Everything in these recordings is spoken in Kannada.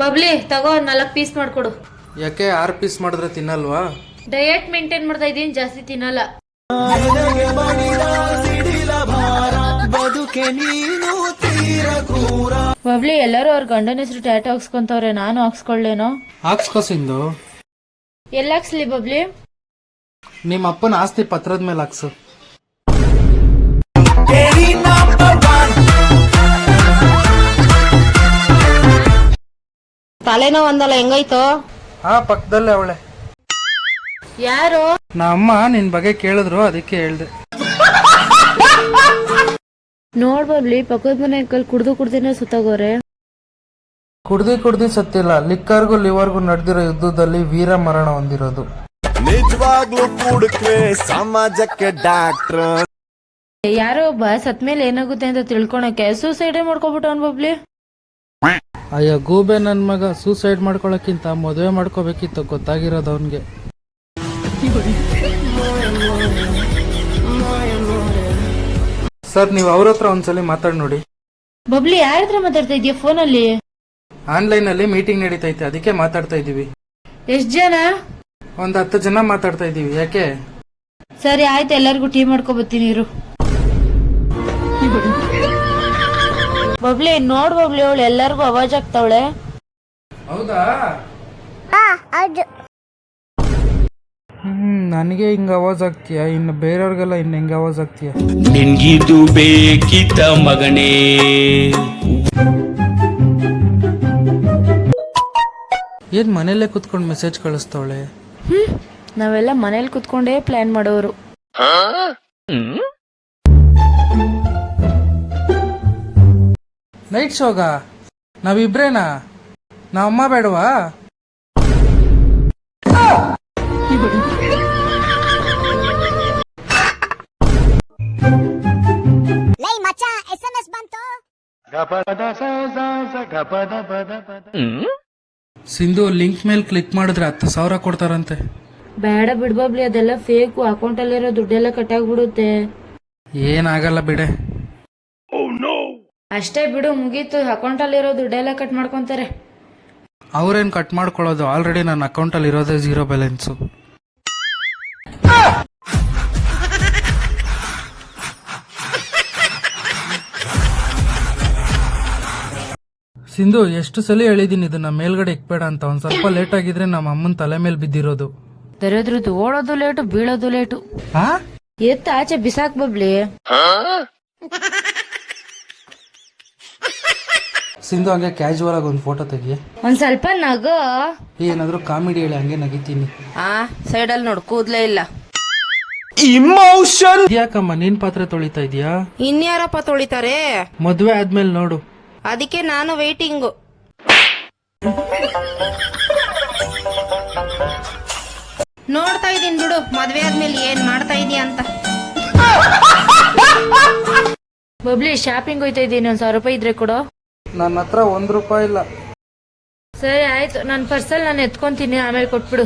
ಬಬ್ಲಿ ತಗೋ ನಾಲ್ಕು ಪೀಸ್ ಮಾಡ್ಕೊಡು. ಯಾಕೆ ಆರು ಪೀಸ್ ಮಾಡಿದ್ರೆ ತಿನ್ನಲ್ವಾ? ಡಯಟ್ ಮೇಂಟೈನ್ ಮಾಡ್ತಾ ಇದೀನಿ ಜಾಸ್ತಿ ತಿನ್ನಲ್ಲ. ಬಬ್ಲಿ ಎಲ್ಲರೂ ಅವ್ರ ಗಂಡನ ಹೆಸರು ಟ್ಯಾಟೋ ಹಾಕ್ಸ್ಕೊಂತವ್ರೆ ನಾನು ಹಾಕ್ಸ್ಕೊಳ್ಳೇನೋ ಹಾಕ್ಸ್ಕೋ ಸಿಂಧು. ಎಲ್ಲ ಹಾಕ್ಸ್ಲಿ ಬಬ್ಲಿ? ನಿಮ್ಮ ಅಪ್ಪನ ಆಸ್ತಿ ಪತ್ರದ ಮೇಲೆ ಹಾಕ್ಸು. ತಲೆನೋ ಒಂದಲ್ಲ ಹೆಂಗೈತೋ ಹಾ ಪಕ್ಕದಲ್ಲೇ ಅವಳೆ. ಯಾರು? ನಮ್ಮ ಅಮ್ಮ ನಿನ್ ಬಗ್ಗೆ ಕೇಳಿದ್ರು ಅದಕ್ಕೆ ಹೇಳ್ದೆ. ನೋಡ್ ಬಬ್ಲಿ ಪಕ್ಕದ ಮನೆ ಕಲ್ ಕುಡ್ದು ಕುಡ್ದೇನೆ ಸುತ್ತಾಗೋರೆ. ಕುಡ್ದಿ ಕುಡ್ದಿ ಸತ್ತಿಲ್ಲ ಲಿಕ್ಕರ್ಗೂ ಲಿವರ್ಗೂ ನಡೆದಿರೋ ಯುದ್ಧದಲ್ಲಿ ವೀರ ಮರಣ ಹೊಂದಿರೋದು. ನಿಜವಾಗ್ಲೂ ಕುಡುಕ್ರೆ ಸಮಾಜಕ್ಕೆ ಡಾಕ್ಟರ್. ಯಾರೋ ಒಬ್ಬ ಸತ್ಮೇಲೆ ಏನಾಗುತ್ತೆ ಅಂತ ತಿಳ್ಕೊಳಕ್ಕೆ ಸೂಸೈಡೇ ಮಾಡ್ಕೊಬಿಟ್ಟು ಬಬ್ಲಿ. ಅಯ್ಯ ಗೂಬೆ ನನ್ ಮಗ ಸೂಸೈಡ್ ಮಾಡ್ಕೊಳಕ್ಕಿಂತ ಮದುವೆ ಮಾಡ್ಕೋಬೇಕಿತ್ತು ಗೊತ್ತಾಗಿರೋದು ಅವನ್ಗೆ. ಸರ್ ನೀವು ಅವ್ರ ಹತ್ರ ಒಂದ್ಸಲಿ ಮಾತಾಡಿ ನೋಡಿ. ಬಬ್ಲಿ ಯಾರ ಹತ್ರ ಮಾತಾಡ್ತಾ ಇದೀಯ ಫೋನಲ್ಲಿ? ಆನ್ಲೈನ್ ಅಲ್ಲಿ ಮೀಟಿಂಗ್ ನಡೀತೈತೆ ಅದಕ್ಕೆ ಮಾತಾಡ್ತಾ ಇದೀವಿ ಎಷ್ಟ್ ಜನ? ಒಂದ್ ಹತ್ತು ಜನ ಮಾತಾಡ್ತಾ ಇದೀವಿ ಯಾಕೆ? ಸರಿ ಆಯ್ತು ಎಲ್ಲರಿಗೂ ಟೀ ಮಾಡ್ಕೊ ಬರ್ತೀನಿ ಇರು. ಬಬ್ಲಿ ನೋಡ್ ಬಬ್ಲಿ ಅವಳು ಎಲ್ಲರಿಗೂ ಅವಾಜ್ ಆಗ್ತಾವಳೆ ಹೌದಾ? ಹ್ಮ್ ನನಗೆ ಹಿಂಗ ಅವಾಜ್ ಆಗ್ತೀಯ ಇನ್ನು ಬೇರೆಯವ್ರಿಗೆಲ್ಲ ಇನ್ನು ಹೆಂಗ ಅವಾಜ್ ಆಗ್ತೀಯ ನಿನ್ಗಿದು ಬೇಕಿತ ಮಗನೇ. ಏನ್ ಮನೇಲೆ ಕುತ್ಕೊಂಡು ಮೆಸೇಜ್ ಕಳಿಸ್ತವಳೆ? ಹ್ಮ್ ನಾವೆಲ್ಲ ಮನೇಲಿ ಕುತ್ಕೊಂಡೇ ಪ್ಲಾನ್ ಮಾಡೋರು. ನೈಟ್ ಶೋಗ ನಾವಿಬ್ರೇನಾ? ಅಮ್ಮ ಬೇಡವಾ? ಸಿಂಧು ಲಿಂಕ್ ಮೇಲೆ ಕ್ಲಿಕ್ ಮಾಡಿದ್ರೆ ಹತ್ತು ಸಾವಿರ ಕೊಡ್ತಾರಂತೆ. ಬೇಡ ಬಿಡ್ಬಬ್ಲಿ ಅದೆಲ್ಲ ಫೇಕು ಅಕೌಂಟ್ ಅಲ್ಲಿರೋ ದುಡ್ಡೆಲ್ಲ ಕಟ್ಟಾಗ್ಬಿಡುತ್ತೆ. ಏನಾಗಲ್ಲ ಬಿಡೆ. ಅಷ್ಟೇ ಬಿಡು ಮುಗೀತು. ಅಕೌಂಟ್ ಇರೋದು ದುಡ್ಡೆಲ್ಲ ಕಟ್ ಮಾಡ್ಕೊಂತಾರೆ. ಅವ್ರೇನು ಕಟ್ ಮಾಡ್ಕೊಳ್ಳೋದು? ಆಲ್ರೆಡಿ ನನ್ನ ಅಕೌಂಟಲ್ಲಿ ಇರೋದೇ ಝೀರೋ ಬ್ಯಾಲೆನ್ಸು ಸಿಂಧು ಎಷ್ಟು ಸಲ ಹೇಳಿದೀನಿ ಇದನ್ನ ಮೇಲ್ಗಡೆ ಇಕ್ಬೇಡ ಅಂತ. ಒಂದ್ ಸ್ವಲ್ಪ ಲೇಟ್ ಆಗಿದ್ರೆ ನಮ್ಮ ಅಮ್ಮನ ತಲೆ ಮೇಲೆ ಬಿದ್ದಿರೋದು. ದರಿದ್ರದ್ದು ಓಡೋದು ಲೇಟು ಬೀಳೋದು ಲೇಟು ಹಾ ಎತ್ತ ಆಚೆ ಬಿಸಾಕ್ ಬಬ್ಲಿ. ಸಿಂಧು ಹಂಗೆ ಕ್ಯಾಶುವಲ್ ಆಗಿ ಒಂದು ಫೋಟೋ ತೆಗಿ ಒಂದ್ ಸ್ವಲ್ಪ ನಗು. ಏನಾದ್ರೂ ಕಾಮಿಡಿ ಹೇಳಿ ಹಂಗೆ ನಗಿತೀನಿ. ಆ ಸೈಡಲ್ಲಿ ನೋಡು ಕೂದ್ಲೇ ಇಲ್ಲ. ಇಮೋಷನ್ ಯಾಕಮ್ಮ ನೀನ್ ಪಾತ್ರ ತೊಳಿತಾ ಇದೀಯಾ? ಇನ್ಯಾರಪ್ಪ ತೊಳಿತಾರೆ? ಮದುವೆ ಆದ್ಮೇಲೆ ನೋಡು. ಅದಕ್ಕೆ ನಾನು ವೇಟಿಂಗ್ ನೋಡ್ತಾ ಇದೀನಿ ಬಿಡು ಮದ್ವೆ ಆದ್ಮೇಲೆ ಏನ್ ಮಾಡ್ತಾ ಇದೀಯ ಅಂತ. ಬಬ್ಲಿ ಶಾಪಿಂಗ್ ಹೋಯ್ತಾ ಇದ್ದೀನಿ ಒಂದ್ ಸಾವಿರ ರೂಪಾಯಿ ಇದ್ರೆ ಕೊಡು. ನನ್ನ ಹತ್ರ ಒಂದ್ ರೂಪಾಯಿ ಇಲ್ಲ. ಸರಿ ಆಯ್ತು. ನನ್ನ ಪರ್ಸಲ್ ನಾನು ಎತ್ಕೊಂತೀನಿ ಆಮೇಲೆ ಕೊಟ್ಬಿಡು.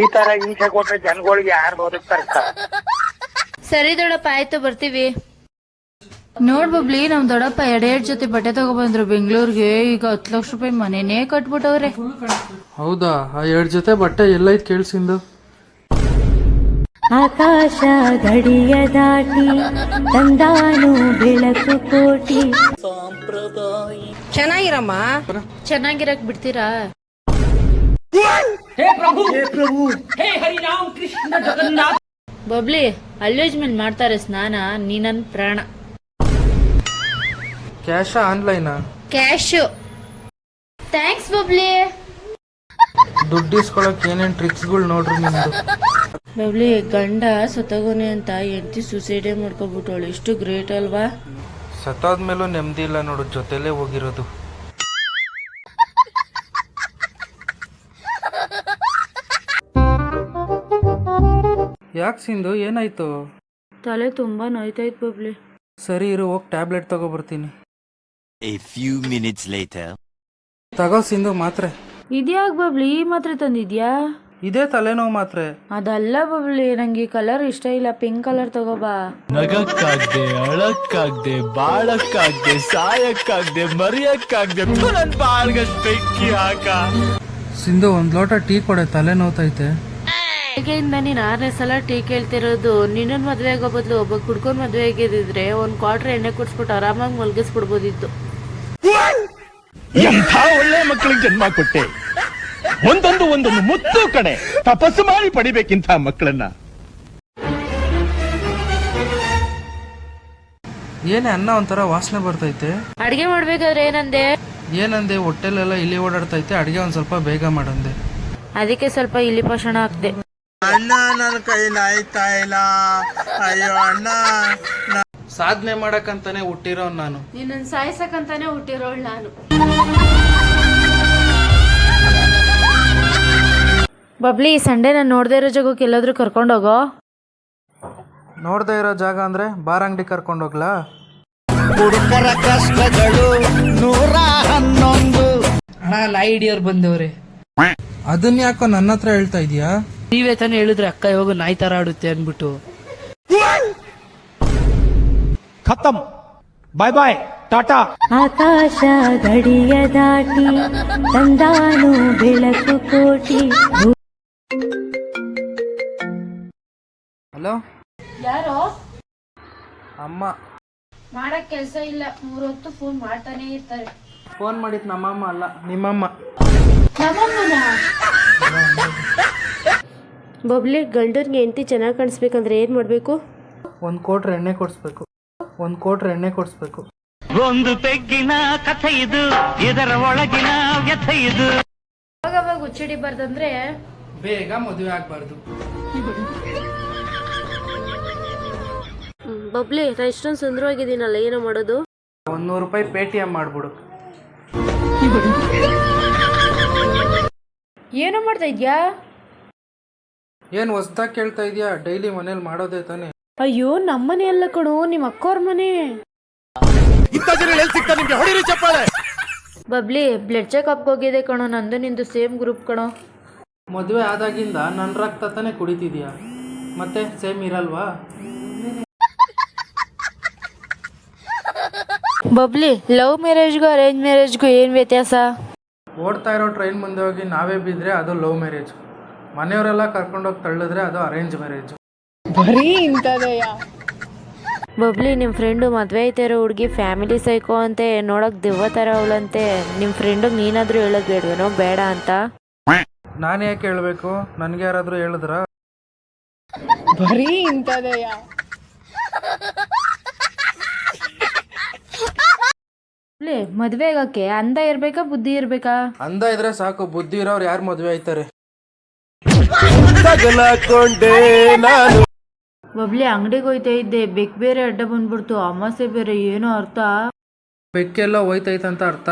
ಈ ತರ ಹಿಂಸೆ ಕೊಟ್ರೆ ಜನಗಳಿಗೆ ಯಾರು ಬದುಕ್ತಾರೆ ಸರ್? ಸರಿ ದೊಡ್ಡಪ್ಪ ಆಯ್ತು ಬರ್ತೀವಿ. ನೋಡ್ ಬಬ್ಲಿ ನಮ್ ದೊಡ್ಡಪ್ಪ ಎರಡೆರಡು ಜೊತೆ ಬಟ್ಟೆ ತಗೊಬಂದ್ರು ಬೆಂಗಳೂರಿಗೆ. ಈಗ ಹತ್ತು ಲಕ್ಷ ರೂಪಾಯಿ ಮನೆನೇ ಕಟ್ಬಿಟ್ಟವ್ರೆ. ಹೌದಾ? ಆ ಎರಡ್ ಜೊತೆ ಬಟ್ಟೆ ಎಲ್ಲೈತ್ ಕೇಳ್ಸಿಂದು ಆಕಾಶ ಗಡಿಯ ದಾಟಿ ತಂದಾನು ಬೆಳಕು ಕೋಟಿ. ಚೆನ್ನಾಗಿರಮ್ಮ. ಚೆನ್ನಾಗಿರಕ್ ಬಿಡ್ತೀರಾ? ಬಬ್ಲಿ ಅಲ್ಯೂಜ್ಮೆಂಟ್ ಮಾಡ್ತಾರೆ ಸ್ನಾನ ನೀ ನನ್ ಪ್ರಾಣ ಕ್ಯಾಶ ಆನ್ಲೈನಾ ಕ್ಯಾಶ್ ಥ್ಯಾಂಕ್ಸ್ ಬಬ್ಲಿ. ದುಡ್ಡು ಇಸ್ಕೊಳಕ್ ಏನೇನ್ ಟ್ರಿಕ್ಸ್ಗಳು ನೋಡ್ರಿ ನಿಮ್ದು. ಬಬ್ಲಿ ಗಂಡ ಸತ್ತಗೋನೆ ಅಂತ ಹೆಂಡತಿ ಸುಸೈಡೇ ಮಾಡ್ಕೊಬಿಟ್ಟವಳು. ಇಷ್ಟು ಗ್ರೇಟ್ ಅಲ್ವಾ? ಸತ್ತಾದ್ಮೇಲೂ ನೆಮ್ಮದಿ ಇಲ್ಲ ನೋಡು ಜೊತೆಲೇ ಹೋಗಿರೋದು. ಯಾಕೆ ಸಿಂಧು ಏನಾಯ್ತು? ತಲೆ ತುಂಬಾ ನೋಯ್ತಾಯ್ತು ಬಬ್ಲಿ. ಸರಿ ಇರು ಹೋಗಿ ಟ್ಯಾಬ್ಲೆಟ್ ತಗೋಬರ್ತೀನಿ. ಎ ಫ್ಯೂ ಮಿನಿಟ್ಸ್ ಲೇಟರ್ ತಗೋ ಸಿಂಧು ಮಾತ್ರೆ. ಇದ್ಯಾಕ್ ಬಬ್ಲಿ ಈ ಮಾತ್ರೆ ತಂದಿದ್ಯಾ? ಇದೇ ತಲೆನೋವು ಮಾತ್ರ. ಅದಲ್ಲ ಬಬ್ಲಿ ನಂಗೆ ಈ ಕಲರ್ ಇಷ್ಟ ಇಲ್ಲ. ಪಿಂಕ್ ಕಲರ್ ತಗೋಬಾ ನಗಕ್ಕಾಗ್ದೆ ಅಳಕ್ಕಾಗ್ದೆ ಬಾಳಕ್ಕಾಗ್ದೆ ಸಾಯಕ್ಕಾಗ್ದೆ ಮರಿಯಕ್ಕಾಗ್ದೆ ನನ್ ಬಾಳ್ಗಷ್ಟ್ ಬೆಂಕಿ ಹಾಕ. ಸಿಂಧು ಒಂದ್ ಲೋಟ ಟೀ ಕೊಡೆ ತಲೆ ನೋತೈತೆ ಬೆಳಗ್ಗೆಯಿಂದ ನೀನು ಆರನೇ ಸಲ ಟೀ ಕೇಳ್ತಿರೋದು. ನಿನ್ನನ್ ಮದುವೆ ಆಗೋ ಬದಲು ಒಬ್ಬ ಕುಡ್ಕೊಂಡು ಮದುವೆ ಆಗಿದ್ರೆ ಒಂದು ಕ್ವಾರ್ಟರ್ ಎಣ್ಣೆ ಕುಡ್ಸ್ಬಿಟ್ಟು ಆರಾಮಾಗಿ ಮಲ್ಗಿಸ್ಬಿಡ್ಬೋದಿತ್ತು. ಎಂಥ ಒಳ್ಳೆ ಮಕ್ಕಳಿಗೆ ಜನ್ಮ ಕೊಟ್ಟೆ? ಒಂದೊಂದು ಒಂದೊಂದು ಮುತ್ತು ಕಡೆ ತಪಸ್ಸು ಮಾಡಿ ಪಡಿಬೇಕಿಂತ ಮಕ್ಕಳನ್ನ. ಏನೇ ಅನ್ನ ಒಂಥರ ವಾಸನೆ ಬರ್ತೈತೆ? ಅಡಿಗೆ ಮಾಡ್ಬೇಕಾದ್ರೆ ಏನಂದೆ? ಏನಂದೆ ಹೊಟ್ಟೆಲೆಲ್ಲ ಇಲ್ಲಿ ಓಡಾಡ್ತೈತೆ ಅಡಿಗೆ ಒಂದ್ ಸ್ವಲ್ಪ ಬೇಗ ಮಾಡಂದೆ. ಅದಕ್ಕೆ ಸ್ವಲ್ಪ ಇಲ್ಲಿ ಪೋಷಣ ಹಾಕ್ದೆ. ಸಾಧನೆ ಮಾಡಕ್ಕಂತಾನೆ ಹುಟ್ಟಿರೋ ನಾನು. ನಿನ್ನ ಸಾಯ್ಸಕ್ಕಂತಾನೆ ಹುಟ್ಟಿರೋಳ್ ನಾನು. ಬಬ್ಲಿ ಸಂಡೇ ನಾನು ನೋಡದೇ ಇರೋ ಜಾಗಕ್ಕೆ ಎಲ್ಲಾದ್ರೂ ಕರ್ಕೊಂಡೋಗೋ ನೋಡ್ದೆ ಇರೋ ಜಾಗ ಅಂದ್ರೆ ಬಾರ ಅಂಗಡಿ ಕರ್ಕೊಂಡು ಹೋಗ್ಲಾ? ಅಣ್ಣ ನಾಯಿ ಹಿಡಿಯೋರು ಬಂದವ್ರೆ. ಅದನ್ನ ಯಾಕೋ ನನ್ನ ಹತ್ರ ಹೇಳ್ತಾ ಇದೀಯಾ? ನೀವೇ ತಾನೇ ಹೇಳಿದ್ರೆ ಅಕ್ಕ ಇವಾಗ ನಾಯಿ ತರ ಆಡುತ್ತೆ ಅನ್ಬಿಟ್ಟು ಖತಮ್ ಬಾಯ್ ಬಾಯ್ ಟಾಟಾ ಆಕಾಶ ಗಡಿಯ ದಾಟಿ ತಂದಾನು ಬೆಳಕು ಕೋಟಿ. ಹಲೋ? ಯಾರೋ? ಅಮ್ಮ. ಮಾಡಕ್ ಕೆಲಸ ಇಲ್ಲ. ಮೂರೊತ್ತು ಫೋನ್ ಮಾಡ್ತಾನೆ ಇರ್ತಾರೆ. ಫೋನ್ ಮಾಡಿದ್ ನಮ್ಮಮ್ಮ ಅಲ್ಲ ನಿಮ್ಮಮ್ಮ. ಬಬ್ಲಿ ಗಂಡನ್ಗೆ ಹೆಂಡತಿ ಚೆನ್ನಾಗಿ ಕಾಣಿಸ್ಬೇಕಂದ್ರೆ ಏನ್ ಮಾಡ್ಬೇಕು? ಒಂದ್ ಕೋಟ್ರೆ ಎಣ್ಣೆ ಕೊಡ್ಸ್ಬೇಕು. ಒಂದ್ ಕೋಟ್ರೆ ಎಣ್ಣೆ ಕೊಡ್ಸ್ಬೇಕು. ಒಂದು ಪೆಗ್ಗಿನ ಕಥೆ ಇದು ಇದರ ಒಳಗಿನ ವ್ಯಥೆ ಇದು. ಅವಾಗ ಹುಚ್ಚಿಡಿಬಾರ್ದಂದ್ರೆ ಬೇಗ ಮದುವೆ ಆಗ್ಬಾರ್ದು. ಬಬ್ಲಿ ನಾ ಇಷ್ಟೊಂದು ಸುಂದರವಾಗಿದ್ದೀನಲ್ಲ ಏನು ಮಾಡೋದು? ಒಂದ್ ನೂರು ರೂಪಾಯಿ ಪೇಟಿಎಂ ಟಿ ಎಂ ಮಾಡ್ಬಿಡು. ಏನು ಮಾಡ್ತಾ ಇದ್ಯಾ? ಏನ್ ಹೊಸ್ದಾಗಿ ಕೇಳ್ತಾ ಇದ್ಯಾ? ಡೈಲಿ ಮನೇಲಿ ಮಾಡೋದೇ ತಾನೆ. ಅಯ್ಯೋ ನಮ್ಮನೆ ಅಲ್ಲ ಕಣು ನಿಮ್ಮ ಅಕ್ಕವ್ರ ಮನೆ. ಇಂಥ ಜನ ಎಲ್ಲಿ ಸಿಗ್ತಾ ನಿಮ್ಗೆ? ಹೊಡಿರಿ ಚಪ್ಪಾಳೆ. ಬಬ್ಲಿ ಬ್ಲಡ್ ಚೆಕ್ಅಪ್ ಹೋಗಿದೆ ಕಣೋ ನಂದು ನಿಂದು ಸೇಮ್ ಗ್ರೂಪ್ ಕಣೋ. ಮದುವೆ ಆದಾಗಿಂದ ನನ್ನ ರಕ್ತ ತಾನೇ ಕುಡಿತಿದ್ಯಾ? ಮತ್ತೆ ಸೇಮ್ ಇರಲ್ವಾ? ಬಬ್ಲಿ ಲವ್ ಮ್ಯಾರೇಜ್ಗೂ ಅರೇಂಜ್ ಮ್ಯಾರೇಜ್ಗೂ ಏನು ವ್ಯತ್ಯಾಸ? ಓಡ್ತಾ ಇರೋ ಟ್ರೈನ್ ಮುಂದೆ ಹೋಗಿ ನಾವೇ ಬಿದ್ರೆ ಅದು ಲವ್ ಮ್ಯಾರೇಜ್ ಮನೆಯವರೆಲ್ಲ ಕರ್ಕೊಂಡೋಗಿ ತಳ್ಳಿದ್ರೆ ಅದು ಅರೇಂಜ್ ಮ್ಯಾರೇಜ್ ಬರೀ ಬಬ್ಲಿ ನಿಮ್ಮ ಫ್ರೆಂಡು ಮದುವೆ ಐತೆ ಇರೋ ಹುಡುಗಿ ಫ್ಯಾಮಿಲಿ ಸೈಕೋ ಅಂತೆ ನೋಡೋಕೆ ದಿವ್ವ ಥರ ಅವಳಂತೆ. ನಿಮ್ಮ ಫ್ರೆಂಡು ನೀನಾದರೂ ಹೇಳೋದು ಬೇಡವೇನೋ ಬೇಡ ಅಂತ? ನಾನು ಯಾಕೆ ಹೇಳಬೇಕು? ನನಗೆ ಯಾರಾದರೂ ಹೇಳಿದ್ರ? ಬಬ್ಲಿ ಮದ್ವೆ ಆಗಕ್ಕೆ ಅಂದ ಇರ್ಬೇಕಾ ಬುದ್ಧಿ ಇರ್ಬೇಕಾ? ಅಂದ ಇದ್ರೆ ಸಾಕು ಬುದ್ಧಿ ಇರೋರು ಯಾರು ಮದ್ವೆ ಆಯ್ತಾರೆ? ಒಬ್ಳಿ ಅಂಗಡಿಗೆ ಹೋಯ್ತಾ ಇದ್ದೆ ಬೆಕ್ ಬೇರೆ ಅಡ್ಡ ಬಂದ್ಬಿಡ್ತು ಅಮಾಸೆ ಬೇರೆ ಏನೋ ಅರ್ಥ? ಬೆಕ್ಕೆಲ್ಲ ಹೋಯ್ತೈತಂತ ಅರ್ಥ.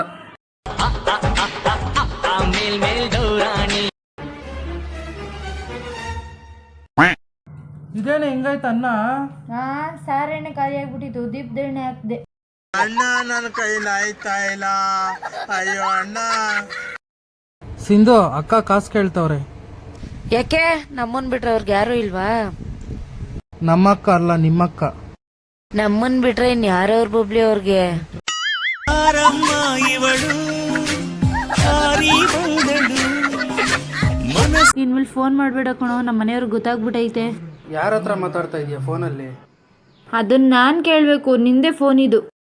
ಇದೇನೆ ಹಿಂಗಾಯ್ತು ಅನ್ನ? ಹಾ ಸಾರೆಣ್ಣೆ ಖಾಲಿ ಆಗ್ಬಿಟ್ಟಿತ್ತು ದೀಪದ ಅಯ್ಯೋ ಅಣ್ಣ. ಸಿಂಧು ಅಕ್ಕ ಕಾಸು ಕೇಳ್ತವ್ರೆ. ಯಾಕೆ? ನಮ್ಮನ್ ಬಿಟ್ರೆ ಅವ್ರಿಗೆ ಯಾರು ಇಲ್ವಾ? ನಮ್ಮಕ್ಕ ಅಲ್ಲ ನಿಮ್ಮಕ್ಕ. ನಮ್ಮನ್ ಬಿಟ್ರೆ ಇನ್ ಯಾರವ್ರ ಬಬ್ಲಿ ಅವ್ರಿಗೆ? ಇನ್ಮೇಲೆ ಫೋನ್ ಮಾಡ್ಬೇಡ ಕಣೋ ನಮ್ಮ ಮನೆಯವ್ರಿಗೆ ಗೊತ್ತಾಗ್ಬಿಟ್ಟೈತೆ ಯಾರ ಹತ್ರ ಮಾತಾಡ್ತಾ ಇದೀಯ ಫೋನಲ್ಲಿ? ಅದನ್ನ ನಾನ್ ಕೇಳ್ಬೇಕು ನಿಂದೆ ಫೋನ್ ಇದು.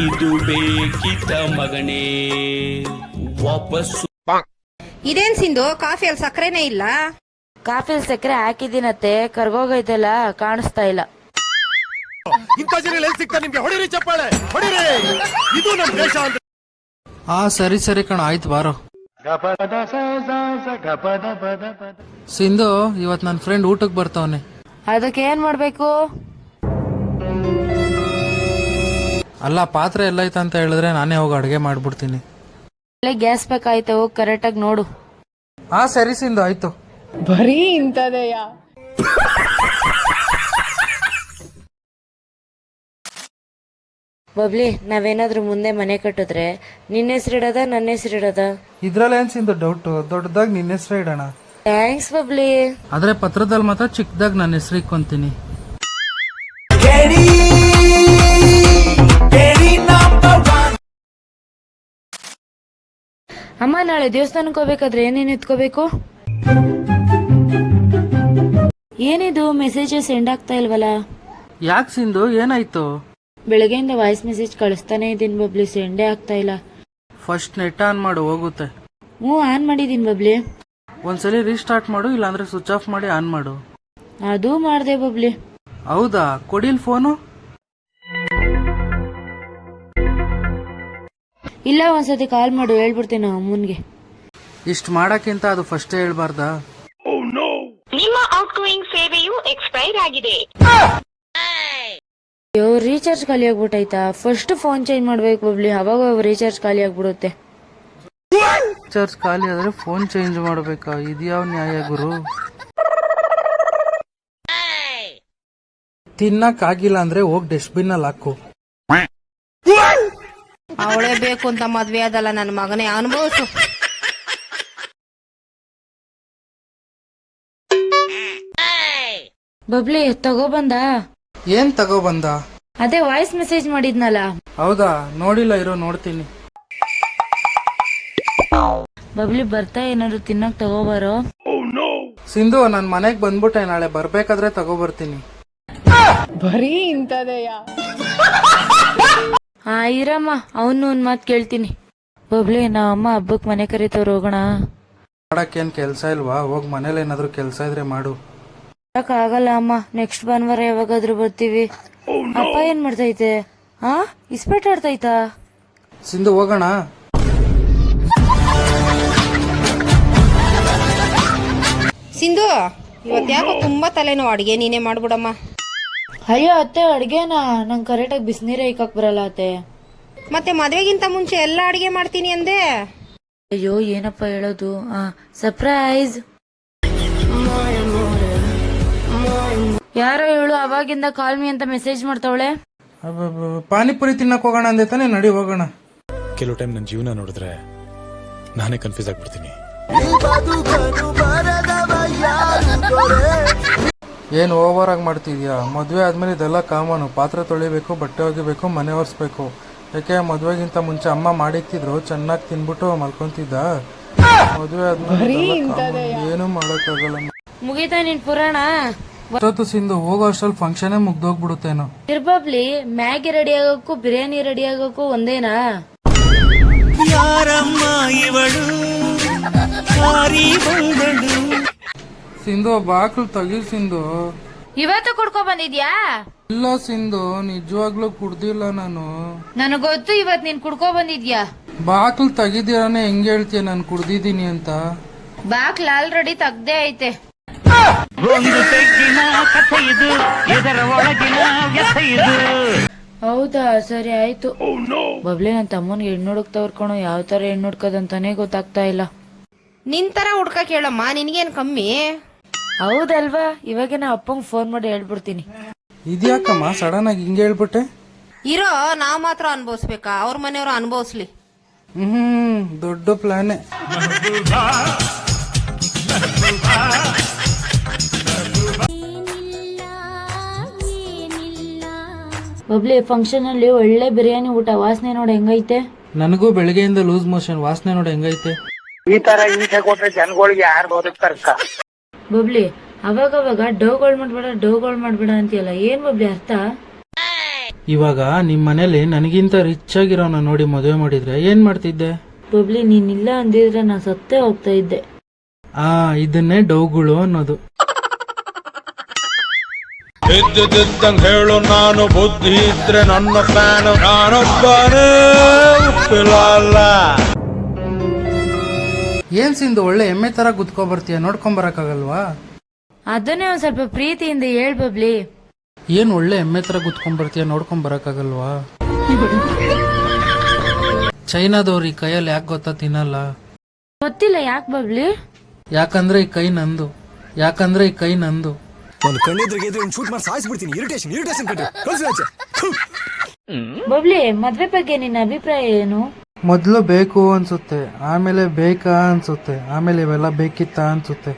ನಿಂಗಿದು ಬೇಕಿತ ಮಗನೇ. ವಾಪಸ್ಸು. ಇದೇನ್ ಸಿಂಧು ಕಾಫಿಯಲ್ಲಿ ಸಕ್ಕರೆನೇ ಇಲ್ಲ? ಕಾಫಿಲ್ ಸಕ್ಕರೆ ಹಾಕಿದ್ದೀನತ್ತೆ ಕರ್ಗೋಗೈತಲ್ಲ ಕಾಣಿಸ್ತಾ ಇಲ್ಲ. ಇಂಥ ಜನ ಎಲ್ಲಿ ಸಿಗ್ತಾರೆ ನಿಮ್ಗೆ? ಹೊಡಿರಿ ಚಪ್ಪಾಳೆ ಹೊಡಿರಿ! ಇದು ನಮ್ ದೇಶ ಅಂತ. ಆ ಸರಿ ಸರಿ ಕಣ ಆಯ್ತು ಬಾರೋ. ಸಿಂಧು ಇವತ್ ನನ್ನ ಫ್ರೆಂಡ್ ಊಟಕ್ಕೆ ಬರ್ತಾವನೆ. ಅದಕ್ಕೆ ಏನ್ ಮಾಡ್ಬೇಕು? ಅಲ್ಲ ಪಾತ್ರೆ ಎಲ್ಲೈತೆ ಅಂತ ಹೇಳಿದ್ರೆ ನಾನೇ ಹೋಗಿ ಅಡುಗೆ ಮಾಡ್ಬಿಡ್ತೀನಿ. ಅಲ್ಲೇ ಗ್ಯಾಸ್ ಬೇಕಾಯ್ತು ಹೋಗಿ ಕರೆಕ್ಟಾಗಿ ನೋಡು. ಹಾ ಸರಿ ಸಿಂಧು ಆಯ್ತು. ಬರೀ ಇಂಥದೆಯ? ಬಬ್ಲಿ ನಾವೇನಾದ್ರೂ ಮುಂದೆ ಮನೆ ಕಟ್ಟಿದ್ರೆ ನಿನ್ನ ಹೆಸರಿಡದ ನನ್ನ ಹೆಸರಿಡದ ಇದ್ರಲ್ಲಿ ಏನ್ ಸಿಂಧು ಡೌಟ್ ದೊಡ್ಡದಾಗಿ ನಿನ್ನ ಹೆಸರೇ ಇಡೋಣ. ಥ್ಯಾಂಕ್ಸ್ ಬಬ್ಲಿ. ಆದ್ರೆ ಪತ್ರದಲ್ಲಿ ಮಾತ್ರ ಚಿಕ್ಕದಾಗಿ ನನ್ನ ಹೆಸರು ಅಮ್ಮ ನಾಳೆ ದೇವಸ್ಥಾನಕ್ಕೆ ಹೋಗ್ಬೇಕಾದ್ರೆ ಏನೇನು ಎತ್ಕೋಬೇಕು? ಏನಿದು ಮೆಸೇಜ್ ಸೆಂಡ್ ಆಗ್ತಾ ಇಲ್ವಲ್ಲ? ಯಾಕೆ ಸಿಂಧು ಏನಾಯ್ತು? ಬೆಳಗ್ಗೆಯಿಂದ ವಾಯ್ಸ್ ಮೆಸೇಜ್ ಕಳಿಸ್ತಾನೆ ಇದ್ದೀನಿ ಬಬ್ಲಿ ಸೆಂಡೇ ಆಗ್ತಾ ಇಲ್ಲ. ಫಸ್ಟ್ ನೆಟ್ ಆನ್ ಮಾಡು ಹೋಗುತ್ತೆ. ಹ್ಞೂ ಆನ್ ಮಾಡಿದ್ದೀನಿ ಬಬ್ಲಿ. ಒಂದ್ಸಲಿ ರೀಸ್ಟಾರ್ಟ್ ಮಾಡು ಇಲ್ಲಾಂದ್ರೆ ಸ್ವಿಚ್ ಆಫ್ ಮಾಡಿ ಆನ್ ಮಾಡು. ಅದು ಮಾಡಿದೆ ಬಬ್ಲಿ. ಹೌದಾ? ಕೊಡಿಲ್ ಫೋನು ಇಲ್ಲ ಒಂದ್ಸತಿ ಕಾಲ್ ಮಾಡು ಹೇಳ್ಬಿಡ್ತೀನಿ ನಮ್ಮ ಅಮ್ಮನ್ಗೆ. ಇಷ್ಟು ಮಾಡಕ್ಕಿಂತ ಅದು ಫಸ್ಟೇ ಹೇಳ್ಬಾರ್ದಾ? ನಿಮ್ಮ ಔಟ್ಗೋಯಿಂಗ್ ಸೇವೆಯು ಎಕ್ಸ್ಪೈರ್ ಆಗಿದೆ. ಅಯ್ಯೋ ರೀಚಾರ್ಜ್ ಖಾಲಿ ಆಗ್ಬಿಟ್ಟೈತಾ? ಫಸ್ಟ್ ಫೋನ್ ಚೇಂಜ್ ಮಾಡ್ಬೇಕು ಬಬ್ಲಿ. ಅವಾಗ ರೀಚಾರ್ಜ್ ಖಾಲಿ ಆಗ್ಬಿಡುತ್ತೆ. ಚಾರ್ಜ್ ಖಾಲಿ ಆದ್ರೆ ಫೋನ್ ಚೇಂಜ್ ಮಾಡ್ಬೇಕಾ? ಇದ್ಯಾವ ನ್ಯಾಯ ಗುರು? ತಿನ್ನಕ್ ಆಗಿಲ್ಲ ಅಂದ್ರೆ ಹೋಗಿ ಡಸ್ಟ್ಬಿನ್ ಅಲ್ಲಿ ಹಾಕು. ಅವಳೇ ಬೇಕು ಅಂತ ಮದ್ವೆ ಅದಲ್ಲ ನನ್ನ ಮಗನೇ ಅನುಭವಿಸು. ಬಬ್ಲಿ ತಗೋಬಂದ ಏನ್ ತಗೊಬಂದ ಅದೇ ವಾಯ್ಸ್ ಮೆಸೇಜ್ ಮಾಡಿದ್ನಲ್ಲ. ಹೌದಾ? ನೋಡಿಲ್ಲ ಇರೋ ನೋಡ್ತೀನಿ. ಬಬ್ಲಿ ಬರ್ತಾ ಏನಾದ್ರು ತಿನ್ನಕ್ ತಗೋಬಾರೋ ಸಿಂಧು ನನ್ ಮನೆಗ್ ಬಂದ್ಬಿಟ್ಟೆ ನಾಳೆ ಬರ್ಬೇಕಾದ್ರೆ ತಗೋಬರ್ತೀನಿ ಬರೀ ಇಂಥದೆಯಾ? ಹಾ ಇರಮ್ಮ ಅವನು ಒಂದ್ ಮಾತು ಕೇಳ್ತೀನಿ. ಬಬ್ಲಿ ನಮ್ಮ ಅಮ್ಮ ಹಬ್ಬಕ್ಕೆ ಮನೆ ಕರೀತವ್ರು ಹೋಗೋಣ. ಮಾಡಕ್ಕೇನ್ ಕೆಲಸ ಇಲ್ವಾ? ಹೋಗ್ ಮನೇಲಿ ಏನಾದರೂ ಕೆಲಸ ಇದ್ರೆ ಮಾಡು. ಆಗಲ್ಲ ಅಮ್ಮ. ನೆಕ್ಸ್ಟ್ ಭಾನುವಾರ ಯಾವಾಗಾದ್ರೂ ಬರ್ತೀವಿ. ಅಪ್ಪ ಏನ್ ಮಾಡ್ತೈತೆ? ಹಾ ಇಸ್ಪೇಟ್ ಆಡ್ತೈತಾ? ಸಿಂಧು ಹೋಗೋಣ. ಸಿಂಧು ಇವತ್ತು ಯಾಕೋ ತುಂಬಾ ತಲೆನೋವು ಅಡುಗೆ ನೀನೇ ಮಾಡ್ಬಿಡಮ್ಮ. ಅಯ್ಯೋ ಅತ್ತೆ ಅಡ್ಗೆನ? ನಂಗೆ ಕರೆಕ್ಟಾಗಿ ಬಿಸಿನೀರೇ ಇಕ್ಕಕ್ ಬರಲ್ಲ ಅತ್ತೆ. ಮತ್ತೆ ಮದ್ವೆಗಿಂತ ಮುಂಚೆ ಎಲ್ಲ ಅಡಿಗೆ ಮಾಡ್ತೀನಿ ಅಂದೆ? ಅಯ್ಯೋ ಏನಪ್ಪ ಹೇಳೋದು? ಆ ಸರ್ಪ್ರೈಸ್ ಯಾರೋ ಹೇಳು ಅವಾಗಿಂದ ಕಾಲ್ ಮಿ ಅಂತ ಮೆಸೇಜ್ ಮಾಡ್ತಾವಳೆ. ಅಬ್ಬಬ್ಬ, ಪಾನಿಪುರಿ ತಿನ್ನಕ್ ಹೋಗೋಣ ಅಂದೆ ತಾನೆ ನಡಿ ಹೋಗೋಣ. ಕೆಲವು ಟೈಮ್ ನನ್ನ ಜೀವನ ನೋಡಿದ್ರೆ ನಾನೇ ಕನ್ಫ್ಯೂಸ್ ಆಗ್ಬಿಡ್ತೀನಿ. ಏನ್ ಓವರ್ ಆಗಿ ಮಾಡ್ತಿದ್ಯಾ? ಮದುವೆ ಆದ್ಮೇಲೆ ಇದೆಲ್ಲ ಕಾಮನು. ಪಾತ್ರೆ ತೊಳಿಬೇಕು ಬಟ್ಟೆ ಒಗಿಬೇಕು ಮನೆ ಒರೆಸ್ಬೇಕು. ಯಾಕೆ ಮದುವೆಗಿಂತ ಮುಂಚೆ ಅಮ್ಮ ಮಾಡಿಕ್ತಿದ್ರು ಚೆನ್ನಾಗಿ ತಿನ್ಬಿಟ್ಟು ಮಲ್ಕೊಂತಿದ್ದ? ಮದುವೆ ಆದ್ಮೇಲೆ ಏನು ಮಾಡೋಕ್ಕಾಗಲ್ಲ. ಮುಗೀತಾ ನಿನ್ ಪುರಾಣ? ಅಷ್ಟೊತ್ತು ಸಿಂಧು ಹೋಗೋ ಅಷ್ಟ್ರಲ್ಲಿ ಫಂಕ್ಷನೇ ಮುಗ್ದೋಗ್ಬಿಡುತ್ತೇನೋ. ತಿರ್ಬಬ್ಲಿ ಮ್ಯಾಗಿ ರೆಡಿ ಆಗೋಕ್ಕೂ ಬಿರಿಯಾನಿ ರೆಡಿ ಆಗೋಕ್ಕೂ ಒಂದೇನಾ? ಸಿಂಧು ಬಾಕ್ಲು ತೆಗಿ ಸಿಂಧು. ಇವತ್ತು ಕುಡ್ಕೊ ಬಂದಿದ್ಯಾ? ಇಲ್ಲ ಸಿಂಧು ನಿಜವಾಗ್ಲೂ ಕುಡ್ದಿಲ್ಲ ನಾನು. ನನಗ್ ಗೊತ್ತು ಇವತ್ ನೀನ್ ಕುಡ್ಕೊ ಬಂದಿದ್ಯಾ. ಬಾಕ್ಲು ತೆಗಿದಿರಾನೆ ಹೆಂಗ್ ಹೇಳ್ತೀಯ ನಾನು ಕುಡ್ದಿದ್ದೀನಿ ಅಂತ. ಬಾಕ್ಲ್ ಆಲ್ರೆಡಿ ತಗ್ದೇ ಐತೆ. ಒಂದು ಪೆಗ್ಗಿನ ಕಥೆ ಇದು ಇದರ ಒಳಗಿನ ವ್ಯಥೆ ಇದು. ಹೌದಾ ಸರಿ ಆಯ್ತು. ಬಬ್ಲಿ ನನ್ ತಮ್ಮನ್ಗೆ ಹೆಣ್ಣು ಹುಡುಕ್ತಾ ಕಣೋ ಯಾವ ತರ ಹೆಣ್ಣು ಹುಡ್ಕೋದಂತಾನೆ ಗೊತ್ತಾಗ್ತಾ ಇಲ್ಲ. ನಿನ್ ತರ ಹುಡ್ಕ ಕೇಳಮ್ಮ ನಿನ್ಗೇನ್ ಕಮ್ಮಿ? ಹೌದಲ್ವಾ? ಇವಾಗ ನಾ ಅಪ್ಪಂಗ್ ಫೋನ್ ಮಾಡಿ ಹೇಳ್ಬಿಡ್ತೀನಿ. ಇದ್ಯಾಕಮ್ಮ? ಸಡನ್ ಆಗಿ ಹಿಂಗೆ ಹೇಳ್ಬಿಟ್ಟೆ? ಇರೋ ನಾವ್ ಮಾತ್ರ ಅನ್ಭವಿಸ್ಬೇಕಾ? ಅವ್ರ ಮನೆಯವರು ಅನ್ಭವಿಸ್ಲಿ. ಹ್ಮ್ ದೊಡ್ಡ ಪ್ಲಾನೆ ಬಬ್ಲಿ ಫಂಕ್ಷನ್ ಅಲ್ಲಿ ಒಳ್ಳೆ ಬಿರಿಯಾನಿ ಊಟ. ವಾಸನೆ ನೋಡಿ ಹೆಂಗೈತೆ? ನನಗೂ ಬೆಳಗ್ಗೆಯಿಂದ ಲೂಸ್ ಮೋಷನ್. ವಾಸನೆ ನೋಡಿ ಹೆಂಗೈತೆ? ಈ ತರ ಈಚೆ ಕೊಟ್ರೆ ಜನಗಳಿಗೆ ಯಾರು ಬದುಕ್ತಾರಕ್ಕ ಬಬ್ಲಿ ಅವಾಗವಾಗ ಡೋಗಳು ಮಾಡ್ಬೇಡ ಡೋಗಳು ಮಾಡ್ಬೇಡ ಅಂತೀಯಲ್ಲ ಏನ್ ಬಬ್ಲಿ ಅರ್ಥ? ಇವಾಗ ನಿಮ್ ಮನೇಲಿ ನನಗಿಂತ ರಿಚ್ ಆಗಿರೋನ ನೋಡಿ ಮದುವೆ ಮಾಡಿದ್ರೆ ಏನ್ ಮಾಡ್ತಿದ್ದೆ? ಬಬ್ಲಿ ನೀನಿಲ್ಲ ಅಂದಿದ್ರೆ ನಾ ಸತ್ತೇ ಹೋಗ್ತಾ ಇದ್ದೆ. ಆ ಇದನ್ನೇ ಡೌಗಳು ಅನ್ನೋದು. ಇದ್ದಿದ್ದಂಗ್ ಹೇಳು ನಾನು ಬುದ್ಧಿ ಇದ್ರೆ ನನ್ನ ಫ್ಯಾನ್ ನಾನೊಬ್ಬನೇ ಉಪ್ಪಿಲ್ಲ ಏನ್ ಸಿಂಧು ಒಳ್ಳೆ ಎಮ್ಮೆ ತರ ಗುದ್ಕೊ ಬರ್ತೀಯ ನೋಡ್ಕೊಂಡ್ ಬರಕ್ಕಾಗಲ್ವಾ? ಅದನ್ನೇ ಒಂದ್ ಸ್ವಲ್ಪ ಪ್ರೀತಿಯಿಂದ ಹೇಳ್ ಬಬ್ಲಿ. ಏನ್ ಒಳ್ಳೆ ಎಮ್ಮೆ ತರ ಗುದ್ಕೊಂಬರ್ತೀಯ ನೋಡ್ಕೊಂಬರಕ್ಕಾಗಲ್ವಾ ಚೈನಾದವ್ರು ಈ ಕೈಯಲ್ಲಿ ಯಾಕೆ ಗೊತ್ತಾ? ತಿನ್ನಲ್ಲ. ಗೊತ್ತಿಲ್ಲ ಯಾಕೆ ಬಬ್ಲಿ? ಯಾಕಂದ್ರೆ ಈ ಕೈ ನಂದು. ಯಾಕಂದ್ರೆ ಈ ಕೈ ನಂದು. ಒಂದು ಕಣ್ಣೆದ್ರಿಗೆ ಒಂದು ಶೂಟ್ ಮಾಡಿ ಸಾಯಿಸ್ಬಿಡ್ತೀನಿ. ಇರಿಟೇಷನ್ ಇರಿಟೇಷನ್ ಕಟ್ಟಿ ಕಳ್ಸಿ ಆಚೆ. ಬಬ್ಲಿ ಮದ್ವೆ ಬಗ್ಗೆ ನಿನ್ನ ಅಭಿಪ್ರಾಯ ಏನು? ಮೊದಲು ಬೇಕು ಅನ್ಸುತ್ತೆ ಆಮೇಲೆ ಬೇಕಾ ಅನ್ಸುತ್ತೆ ಆಮೇಲೆ ಇವೆಲ್ಲ ಬೇಕಿತ್ತಾ ಅನ್ಸುತ್ತೆ.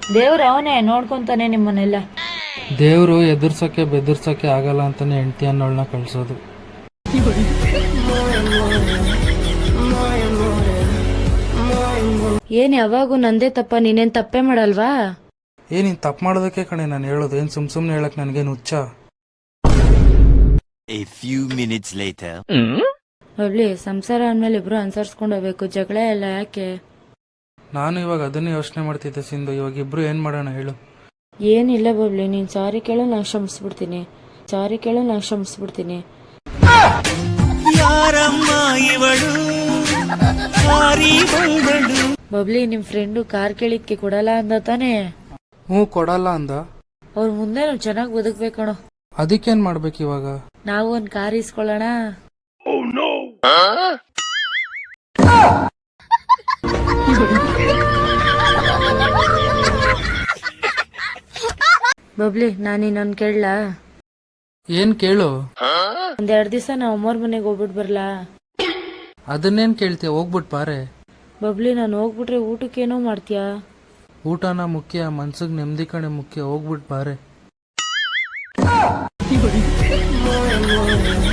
ದೇವ್ರ ಅವನೇ ನೋಡ್ಕೊಂತಾನೆ ನಿಮ್ಮನ್ನೆಲ್ಲ. ದೇವ್ರು ಎದುರ್ಸಕ್ಕೆ ಬೆದರ್ಸಕ್ಕೆ ಆಗಲ್ಲ ಅಂತಾನೆ ಹೆಂಡತಿ ಅನ್ನೋಳನ್ನ ಕಳ್ಸೋದು. ಏನ್ ಯಾವಾಗ ನಂದೇ ತಪ್ಪ ನೀನೇನ್ ತಪ್ಪೇ ಮಾಡಲ್ವಾ? ಏ ನೀನ್ ತಪ್ಪು ಮಾಡೋದಕ್ಕೆ ಕಣೆ ನಾನು ಹೇಳೋದು ಏನ್ ಸುಮ್ ಸುಮ್ನೆ ಹೇಳಕ್ ನನ್ಗೇನು ಹುಚ್ಚ? A few minutes later. Babli ಸಂಸಾರ ಅಂದ್ಮೇಲೆ ಇಬ್ರು ಅನ್ಸರ್ಸ್ಕೊಂಡು ಹೋಗ್ಬೇಕು. ಜಗಳ ಎಲ್ಲ ಯಾಕೆ? ನಾನು ಇವಾಗ ಅದನ್ನೇ ಯೋಚನೆ ಮಾಡ್ತಿದ್ದೆ ಸಿಂಧು. ಇವಾಗ ಇಬ್ರು ಏನ್ ಮಾಡೋಣ ಹೇಳು. ಏನಿಲ್ಲ ಬಬ್ಲಿ ನೀನ್ ಸಾರಿ ಕೇಳು ನಾ ಕ್ಷಮಿಸ್ಬಿಡ್ತೀನಿ. ಸಾರಿ ಕೇಳು ನಾ ಕ್ಷಮಿಸ್ಬಿಡ್ತೀನಿ. ಬಬ್ಲಿ ನಿಮ್ ಫ್ರೆಂಡು ಕಾರ್ ಕೇಳಿಕ್ಕೆ ಕೊಡಲ್ಲ ಅಂದ ತಾನೇ? ಹ್ಞೂ ಕೊಡಲ್ಲ ಅಂದ. ಅವ್ರ ಮುಂದೆ ನಾವು ಚೆನ್ನಾಗಿ ಬದುಕ್ಬೇಕಣೋ ಅದಕ್ಕೇನ್ ಮಾಡ್ಬೇಕು ಇವಾಗ? ನಾವು ಒಂದ್ ಕಾರ್ ಇಸ್ಕೊಳ್ಳೋಣ ಬಬ್ಲಿ ನಾನು ಇನ್ನೊಂದ್ ಕೇಳಲಾ? ಏನ್ ಕೇಳು? ಒಂದೆರಡು ದಿವಸ ನಾವು ಅಮ್ಮೋರ್ ಮನೆಗೆ ಹೋಗ್ಬಿಟ್ ಬರ್ಲಾ? ಅದನ್ನೇನ್ ಕೇಳ್ತೀಯ? ಹೋಗ್ಬಿಟ್ ಬಾರೆ. ಬಬ್ಲಿ ನಾನು ಹೋಗ್ಬಿಟ್ರೆ ಊಟಕ್ಕೇನೋ ಮಾಡ್ತೀಯಾ? ಊಟನ ಮುಖ್ಯ ಮನ್ಸಿಗೆ ನೆಮ್ಮದಿ ಕಣೆ ಮುಖ್ಯ ಹೋಗ್ಬಿಟ್ ಬಾರೆ.